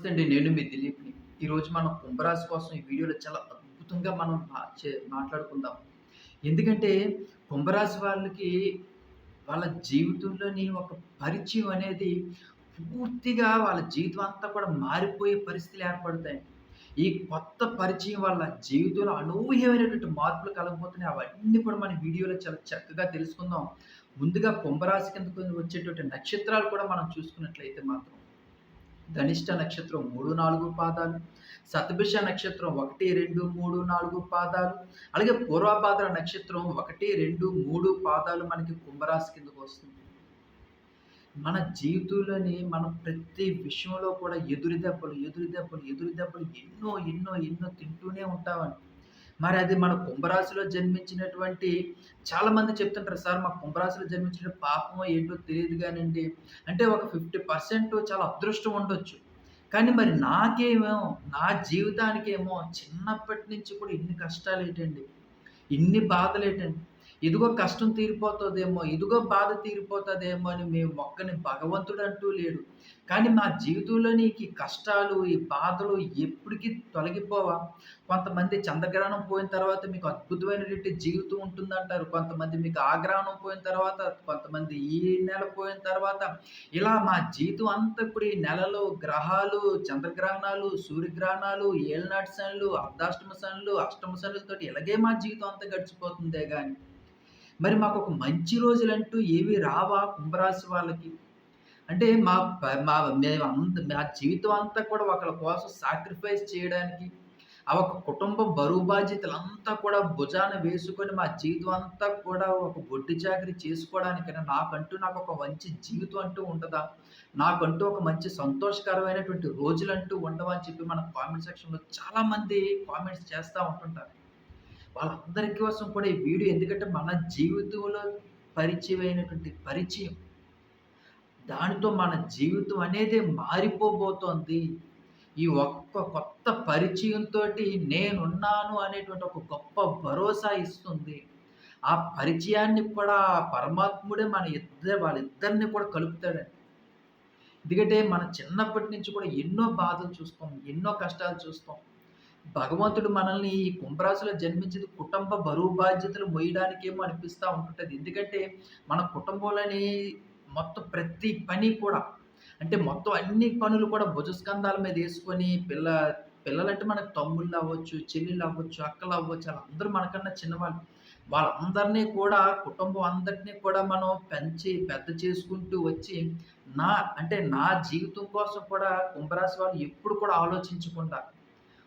నమస్తే నేను మీ దిలీప్ని. ఈరోజు మనం కుంభరాశి కోసం ఈ వీడియోలో చాలా అద్భుతంగా మనం మా- చే- మాట్లాడుకుందాం. ఎందుకంటే కుంభరాశి వాళ్ళకి వాళ్ళ జీవితంలోని ఒక పరిచయం అనేది పూర్తిగా వాళ్ళ జీవితం అంతా కూడా మారిపోయే పరిస్థితులు ఏర్పడతాయి. ఈ కొత్త పరిచయం వల్ల జీవితంలో అనూహ్యమైనటువంటి మార్పులు కలగబోతున్నాయి. అవన్నీ కూడా మన వీడియోలో చాలా చక్కగా తెలుసుకుందాం. ముందుగా కుంభరాశి కింద వచ్చేటువంటి నక్షత్రాలు కూడా మనం చూసుకున్నట్లయితే మాత్రం ధనిష్ట నక్షత్రం మూడు నాలుగు పాదాలు సతభిష నక్షత్రం ఒకటి రెండు మూడు నాలుగు పాదాలు అలాగే పూర్వపాద నక్షత్రం ఒకటి రెండు మూడు పాదాలు మనకి కుంభరాశి కిందకు వస్తుంది. మన జీవితంలోని మనం ప్రతి విషయంలో కూడా ఎదురు దెబ్బలు ఎదురు దెబ్బలు ఎదురు దెబ్బలు ఎన్నో ఎన్నో ఎన్నో తింటూనే ఉంటామని మరి అది మన కుంభరాశిలో జన్మించినటువంటి చాలా మంది చెప్తుంటారు సార్ మా కుంభరాశిలో జన్మించిన పాపమో ఏంటో తెలియదు కానండి. అంటే ఒక ఫిఫ్టీ పర్సెంట్ చాలా అదృష్టం ఉండొచ్చు. కానీ మరి నాకేమో నా జీవితానికేమో చిన్నప్పటి నుంచి కూడా ఇన్ని కష్టాలు ఏంటండి ఇన్ని బాధలు ఏంటండి ఇదిగో కష్టం తీరిపోతుందేమో ఇదిగో బాధ తీరిపోతుందేమో అని మేము మొక్కని భగవంతుడు అంటూ లేడు. కానీ మా జీవితంలోని ఈ కష్టాలు ఈ బాధలు ఎప్పటికీ తొలగిపోవా? కొంతమంది చంద్రగ్రహణం పోయిన తర్వాత మీకు అద్భుతమైనటువంటి జీవితం ఉంటుందంటారు. కొంతమంది మీకు ఆగ్రహణం పోయిన తర్వాత కొంతమంది ఈ నెల పోయిన తర్వాత. ఇలా మా జీవితం అంతా ఇప్పుడు ఈ నెలలో గ్రహాలు చంద్రగ్రహణాలు సూర్యగ్రహణాలు ఏళ్ళనాటి శనులు అర్ధాష్టమ శనులు అష్టమ శనులతో ఇలాగే మా జీవితం అంతా గడిచిపోతుందే కానీ మరి మాకు ఒక మంచి రోజులంటూ ఏవి రావా కుంభరాశి వాళ్ళకి? అంటే మా మా మేము అంత మా జీవితం అంతా కూడా ఒకళ్ళ కోసం సాక్రిఫైస్ చేయడానికి ఆ ఒక కుటుంబ బరువు బాధ్యతలంతా కూడా భుజాన వేసుకొని మా జీవితం అంతా కూడా ఒక బొడ్డు చాకరీ చేసుకోవడానికైనా నాకంటూ నాకు ఒక మంచి జీవితం అంటూ ఉండదా నాకంటూ ఒక మంచి సంతోషకరమైనటువంటి రోజులంటూ ఉండవా అని చెప్పి మన కామెంట్ సెక్షన్లో చాలామంది కామెంట్స్ చేస్తూ ఉంటుంటారు. వాళ్ళందరి కోసం కూడా ఈ వీడియో ఎందుకంటే మన జీవితంలో పరిచయమైనటువంటి పరిచయం. దానితో మన జీవితం అనేది మారిపోబోతోంది. ఈ ఒక్క కొత్త పరిచయంతో నేనున్నాను అనేటువంటి ఒక గొప్ప భరోసా ఇస్తుంది. ఆ పరిచయాన్ని కూడా పరమాత్ముడే మన ఇద్దరు వాళ్ళిద్దరిని కూడా కలుపుతాడండి ఎందుకంటే మన చిన్నప్పటి నుంచి కూడా ఎన్నో బాధలు చూస్తాం ఎన్నో కష్టాలు చూస్తాం. భగవంతుడు మనల్ని ఈ కుంభరాశిలో జన్మించేది కుటుంబ బరువు బాధ్యతలు మోయడానికేమో అనిపిస్తూ ఉంటుంటుంది. ఎందుకంటే మన కుటుంబంలోని మొత్తం ప్రతి పని కూడా అంటే మొత్తం అన్ని పనులు కూడా భుజస్కంధాల మీద వేసుకొని పిల్ల పిల్లలంటే మనకు తమ్ముళ్ళు అవ్వచ్చు చెల్లెళ్ళు అవ్వచ్చు అక్కలు అవ్వచ్చు వాళ్ళందరూ మనకన్నా చిన్నవాళ్ళు. వాళ్ళందరినీ కూడా కుటుంబం అందరినీ కూడా మనం పెంచి పెద్ద చేసుకుంటూ వచ్చి నా అంటే నా జీవితం కోసం కూడా కుంభరాశి వాళ్ళు ఎప్పుడు కూడా ఆలోచించకుండా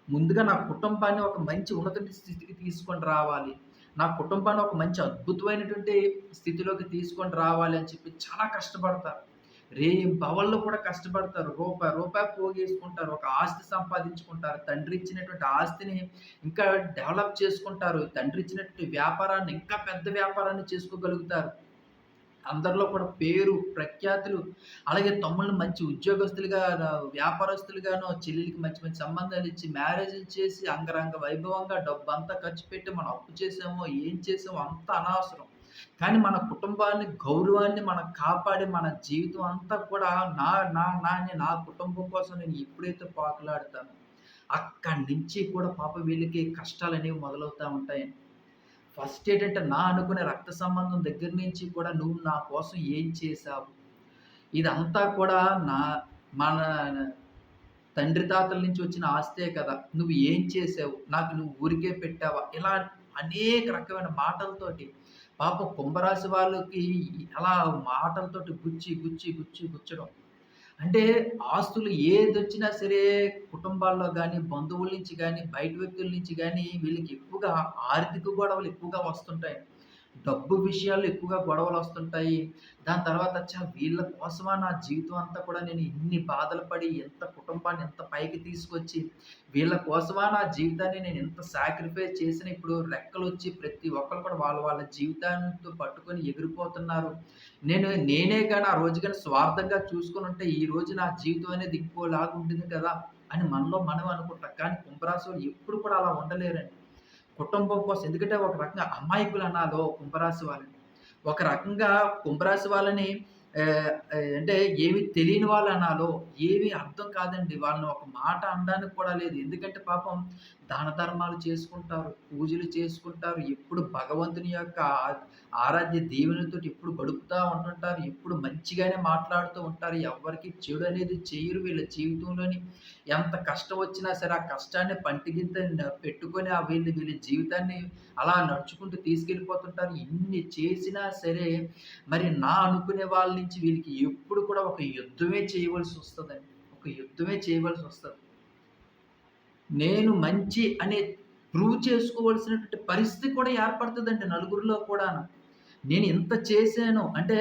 ముందుగా నా కుటుంబాన్ని ఒక మంచి ఉన్నత స్థితికి తీసుకొని రావాలి. నా కుటుంబాన్ని ఒక మంచి అద్భుతమైనటువంటి స్థితిలోకి తీసుకొని రావాలి అని చెప్పి చాలా కష్టపడతారు. రే భవన్లో కూడా కష్టపడతారు. రూపాయి రూపాయి పోగేసుకుంటారు. ఒక ఆస్తి సంపాదించుకుంటారు. తండ్రి ఇచ్చినటువంటి ఆస్తిని ఇంకా డెవలప్ చేసుకుంటారు. తండ్రి ఇచ్చినటువంటి వ్యాపారాన్ని ఇంకా పెద్ద వ్యాపారాన్ని చేసుకోగలుగుతారు. అందరిలో కూడా పేరు ప్రఖ్యాతులు అలాగే తమ్ముళ్ళు మంచి ఉద్యోగస్తులుగా వ్యాపారస్తులుగాను చెల్లెలకి మంచి మంచి సంబంధాలు ఇచ్చి మ్యారేజ్లు చేసి అంగరంగ వైభవంగా డబ్బు అంతా ఖర్చు పెట్టి మనం అప్పు చేసామో ఏం చేసామో అంత అనవసరం. కానీ మన కుటుంబాన్ని గౌరవాన్ని మనం కాపాడి మన జీవితం అంతా కూడా నా నా నాని నా కుటుంబం కోసం నేను ఎప్పుడైతే పాకులాడతానో అక్కడి నుంచి కూడా పాప వీళ్ళకి కష్టాలు అనేవి మొదలవుతూ ఉంటాయి. ఫస్ట్ ఏంటంటే నా అనుకునే రక్త సంబంధం దగ్గర నుంచి కూడా నువ్వు నా కోసం ఏం చేశావు? ఇదంతా కూడా నా మన తండ్రి తాతల నుంచి వచ్చిన ఆస్తే కదా. నువ్వు ఏం చేసావు నాకు నువ్వు ఊరికే పెట్టావా? ఇలా అనేక రకమైన మాటలతోటి పాప కుంభరాశి వాళ్ళకి అలా మాటలతోటి గుచ్చి గుచ్చి గుచ్చి గుచ్చడం. అంటే ఆస్తులు ఏదొచ్చినా సరే కుటుంబాల్లో కానీ బంధువుల నుంచి కానీ బయట వ్యక్తుల నుంచి కానీ వీళ్ళకి ఎక్కువగా ఆర్థిక గొడవలు ఎక్కువగా వస్తుంటాయి. డబ్బు విషయాల్లో ఎక్కువగా గొడవలు వస్తుంటాయి దాని తర్వాత ఛ! వీళ్ళ కోసమా నా జీవితం అంతా కూడా నేను ఇన్ని బాధలు పడి, ఎంత కుటుంబాన్ని ఎంత పైకి తీసుకొచ్చి, వీళ్ళ కోసమా నా జీవితాన్ని నేను ఇంత సాక్రిఫైస్ చేసిన ఇప్పుడు రెక్కలొచ్చి ప్రతి ఒక్కళ్ళు కూడా వాళ్ళ వాళ్ళ జీవితాంతో పట్టుకొని ఎగిరిపోతున్నారు. నేను నేనే కానీ ఆ రోజు కానీ స్వార్థంగా ఈ రోజు నా జీవితం అనేది ఇంకోలాగా ఉంటుంది కదా! అని మనలో మనం అనుకుంటాం. కానీ కుంభరాశులు ఎప్పుడు కూడా అలా ఉండలేరండి. కుటుంబం కోసం ఎందుకంటే ఒక రకంగా అమాయకులు అనాలో కుంభరాశి వాళ్ళని. ఒక రకంగా కుంభరాశి వాళ్ళని అంటే ఏమి తెలియని వాళ్ళు అనాలో, ఏమి అర్థం కాదండి. వాళ్ళని ఒక మాట అనడానికి కూడా లేదు. ఎందుకంటే పాపం దాన ధర్మాలు చేసుకుంటారు, పూజలు చేసుకుంటారు. ఎప్పుడు భగవంతుని యొక్క ఆరాధ్య దేవునితో ఎప్పుడు గడుపుతూ ఉంటుంటారు. ఎప్పుడు మంచిగానే మాట్లాడుతూ ఉంటారు. ఎవరికి చెడు అనేది చేయరు వీళ్ళ జీవితంలోని ఎంత కష్టం వచ్చినా సరే, ఆ కష్టాన్ని పంటిగింత పెట్టుకొని ఆ వీళ్ళు వీళ్ళ జీవితాన్ని అలా నడుచుకుంటూ తీసుకెళ్ళిపోతుంటారు. ఇన్ని చేసినా సరే, మరి నా అనుకునే వాళ్ళ నుంచి వీళ్ళకి ఎప్పుడు కూడా ఒక యుద్ధమే చేయవలసి వస్తుందండి ఒక యుద్ధమే చేయవలసి వస్తుంది నేను మంచి అనే ప్రూవ్ చేసుకోవాల్సినటువంటి పరిస్థితి కూడా ఏర్పడుతుందండి నలుగురిలో కూడాను. నేను ఇంత చేశాను అంటే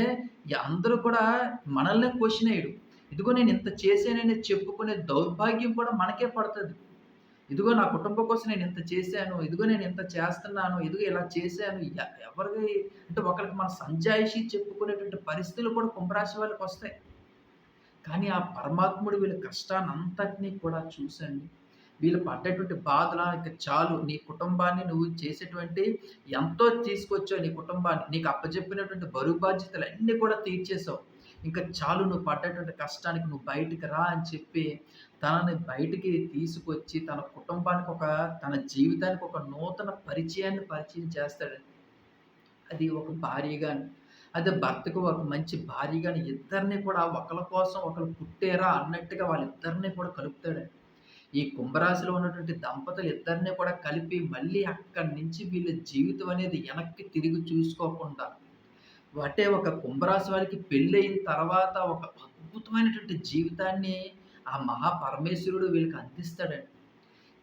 అందరూ కూడా మనల్నే క్వశ్చన్ ఎయడు. ఇదిగో నేను ఇంత చేశానని చెప్పుకునే దౌర్భాగ్యం కూడా మనకే పడుతుంది ఇదిగో నా కుటుంబం కోసం నేను ఇంత చేశాను. ఇదిగో నేను ఇంత చేస్తున్నాను. ఇదిగో ఇలా చేశాను. ఎ ఎవరికి అంటే ఒకరికి మన సంజాయిషి చెప్పుకునేటువంటి పరిస్థితులు కూడా కుంభరాశి వాళ్ళకొస్తాయి. కానీ ఆ పరమాత్ముడు వీళ్ళ కష్టాన్ని అంతటినీ కూడా చూసండి. వీళ్ళు పడ్డటువంటి బాధల ఇక చాలు నీ కుటుంబాన్ని నువ్వు చేసేటువంటి ఎంతో తీసుకొచ్చావు నీ కుటుంబాన్ని. నీకు అప్పచెప్పినటువంటి బరువు బాధ్యతలన్నీ కూడా తీర్చేసావు. ఇంకా చాలు నువ్వు పడ్డటువంటి కష్టానికి నువ్వు బయటికి రా అని చెప్పి తనని బయటికి తీసుకొచ్చి తన కుటుంబానికి ఒక తన జీవితానికి ఒక నూతన పరిచయాన్ని పరిచయం చేస్తాడు అది ఒక భార్యగా అదే భర్తకు ఒక మంచి భార్యగాని ఇద్దరిని కూడా ఒకళ్ళ కోసం ఒకళ్ళు పుట్టేరా అన్నట్టుగా వాళ్ళిద్దరిని కూడా కలుపుతాడు ఈ కుంభరాశిలో ఉన్నటువంటి దంపతులు ఇద్దరిని కూడా కలిపి మళ్ళీ అక్కడి నుంచి వీళ్ళ జీవితం అనేది వెనక్కి తిరిగి చూసుకోకుండా అంటే ఒక కుంభరాశి వారికి పెళ్ళయిన తర్వాత ఒక అద్భుతమైనటువంటి జీవితాన్ని ఆ మహాపరమేశ్వరుడు వీళ్ళకి అందిస్తాడండి.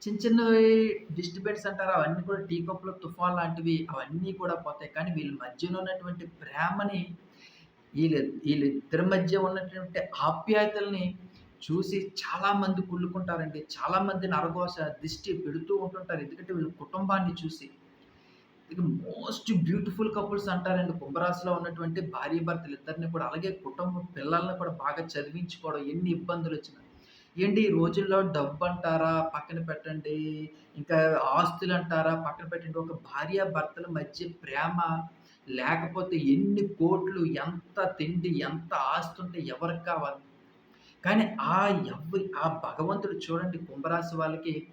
చిన్న చిన్నవి డిస్టర్బెన్స్ అంటారు అవన్నీ కూడా టీ కప్పులు తుఫాన్ లాంటివి అవన్నీ కూడా పోతాయి. కానీ వీళ్ళ మధ్యలో ఉన్నటువంటి ప్రేమని వీళ్ళ వీళ్ళిద్దరి మధ్య ఉన్నటువంటి ఆప్యాయతల్ని చూసి చాలామంది కుళ్ళుకుంటారండి. చాలామంది నరఘోష, దిష్టి పెడుతూ ఉంటుంటారు. ఎందుకంటే వీళ్ళ కుటుంబాన్ని చూసి. ఇక మోస్ట్ బ్యూటిఫుల్ కపుల్స్ అంటారండి కుంభరాశిలో ఉన్నటువంటి భార్య భర్తలు ఇద్దరిని కూడా. అలాగే కుటుంబం పిల్లల్ని కూడా బాగా చదివించుకోవడం ఎన్ని ఇబ్బందులొచ్చినా. ఏంటి ఈ రోజుల్లో డబ్బు అంటారా పక్కన పెట్టండి. ఇంకా ఆస్తులు అంటారా పక్కన పెట్టండి. ఒక భార్య భర్తల మధ్య ప్రేమ లేకపోతే ఎన్ని కోట్లు, ఎంత తిండి, ఎంత ఆస్తుంటే ఎవరికి కావాలి? కానీ ఆ ఎవ్వరి ఆ భగవంతుడు చూడండి కుంభరాశి వాళ్ళకి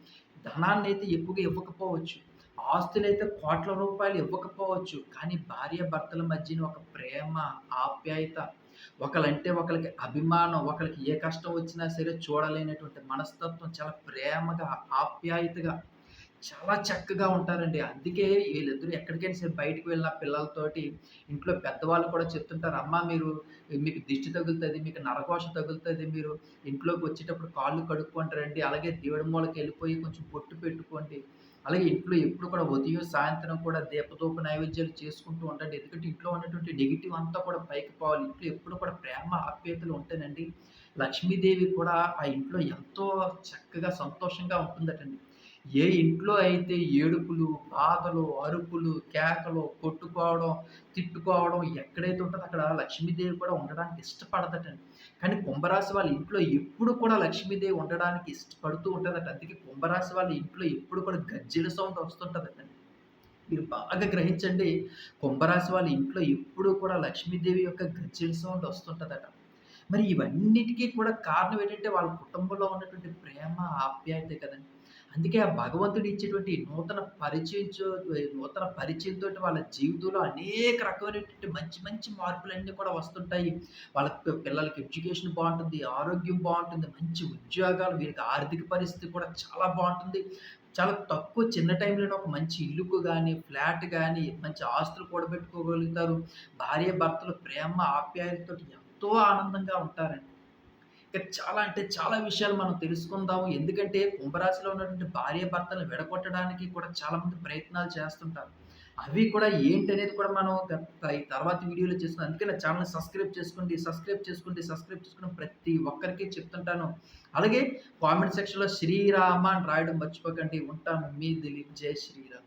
ధనాన్ని అయితే ఎక్కువగా ఇవ్వకపోవచ్చు. ఆస్తులైతే కోట్ల రూపాయలు ఇవ్వకపోవచ్చు. కానీ భార్యాభర్తల మధ్యన ఒక ప్రేమ, ఆప్యాయత, ఒకళ్ళంటే ఒకరికి అభిమానం, ఒకరికి ఏ కష్టం వచ్చినా సరే చూడలేనటువంటి మనస్తత్వం, చాలా ప్రేమగా, ఆప్యాయతగా చాలా చక్కగా ఉంటారండి. అందుకే వీళ్ళిద్దరూ ఎక్కడికైనా సరే బయటకు వెళ్ళిన పిల్లలతోటి ఇంట్లో పెద్దవాళ్ళు కూడా చెప్తుంటారు. "అమ్మ మీరు మీకు దిష్టి తగులుతుంది మీకు నరకోష తగులుతుంది మీరు ఇంట్లోకి వచ్చేటప్పుడు కాళ్ళు కడుక్కుంటారండి అలాగే దేవుడి మూలకెళ్ళిపోయి కొంచెం పొట్టు పెట్టుకోండి. అలాగే ఇంట్లో ఎప్పుడు కూడా ఉదయం, సాయంత్రం కూడా దీపధూప నైవేద్యాలు చేసుకుంటూ ఉండండి. ఎందుకంటే ఇంట్లో ఉన్నటువంటి నెగిటివ్ అంతా కూడా పైకి పోవాలి. ఇంట్లో ఎప్పుడు కూడా ప్రేమ, ఆప్యాయతలు ఉంటానండి లక్ష్మీదేవి కూడా ఆ ఇంట్లో ఎంతో చక్కగా, సంతోషంగా ఉంటుందటండి. ఏ ఇంట్లో అయితే ఏడుపులు, బాధలు, అరుపులు, కేకలు, కొట్టుకోవడం, తిట్టుకోవడం ఎక్కడైతే ఉంటుందో అక్కడ లక్ష్మీదేవి కూడా ఉండడానికి ఇష్టపడదటండి. కానీ కుంభరాశి వాళ్ళ ఇంట్లో ఎప్పుడు కూడా లక్ష్మీదేవి ఉండడానికి ఇష్టపడుతూ ఉంటుందట అందుకే కుంభరాశి వాళ్ళ ఇంట్లో ఎప్పుడు కూడా గజ్జెల సౌండ్ వస్తుంటుందటండి మీరు బాగా గ్రహించండి. కుంభరాశి వాళ్ళ ఇంట్లో ఎప్పుడూ కూడా లక్ష్మీదేవి యొక్క గజ్జెల సౌండ్ వస్తుంటుందట మరి ఇవన్నిటికి కూడా కారణం ఏంటంటే వాళ్ళ కుటుంబంలో ఉన్నటువంటి ప్రేమ, ఆప్యాయతే కదండీ. అందుకే ఆ భగవంతుడు ఇచ్చేటువంటి నూతన పరిచయంచో నూతన పరిచయంతో వాళ్ళ జీవితంలో అనేక రకమైనటువంటి మంచి మంచి మార్పులన్నీ కూడా వస్తుంటాయి. వాళ్ళ పిల్లలకి ఎడ్యుకేషన్ బాగుంటుంది ఆరోగ్యం బాగుంటుంది మంచి ఉద్యోగాలు వీరికి ఆర్థిక పరిస్థితి కూడా చాలా బాగుంటుంది చాలా తక్కువ చిన్న టైంలోనే ఒక మంచి ఇల్లుకు కానీ ఫ్లాట్ కానీ మంచి ఆస్తులు కూడబెట్టుకోగలుగుతారు. భార్య భర్తలు ప్రేమ, ఆప్యాయతతో ఎంతో ఆనందంగా ఉంటారండి. ఇక చాలా అంటే చాలా విషయాలు మనం తెలుసుకుందాము. ఎందుకంటే కుంభరాశిలో ఉన్నటువంటి భార్యాభర్తలను విడగొట్టడానికి కూడా చాలామంది ప్రయత్నాలు చేస్తుంటారు. అవి కూడా ఏంటనేది కూడా మనం గత ఈ వీడియోలో చేస్తున్నాం అందుకే నా సబ్స్క్రైబ్ చేసుకోండి, సబ్స్క్రైబ్ చేసుకోండి, సబ్స్క్రైబ్ చేసుకున్న ప్రతి ఒక్కరికి చెప్తుంటాను. అలాగే కామెంట్ సెక్షన్‌లో శ్రీరామ అని రాయడం మర్చిపోకండి. ఉంటాను. మీ దిలీప్. జై శ్రీరామ్.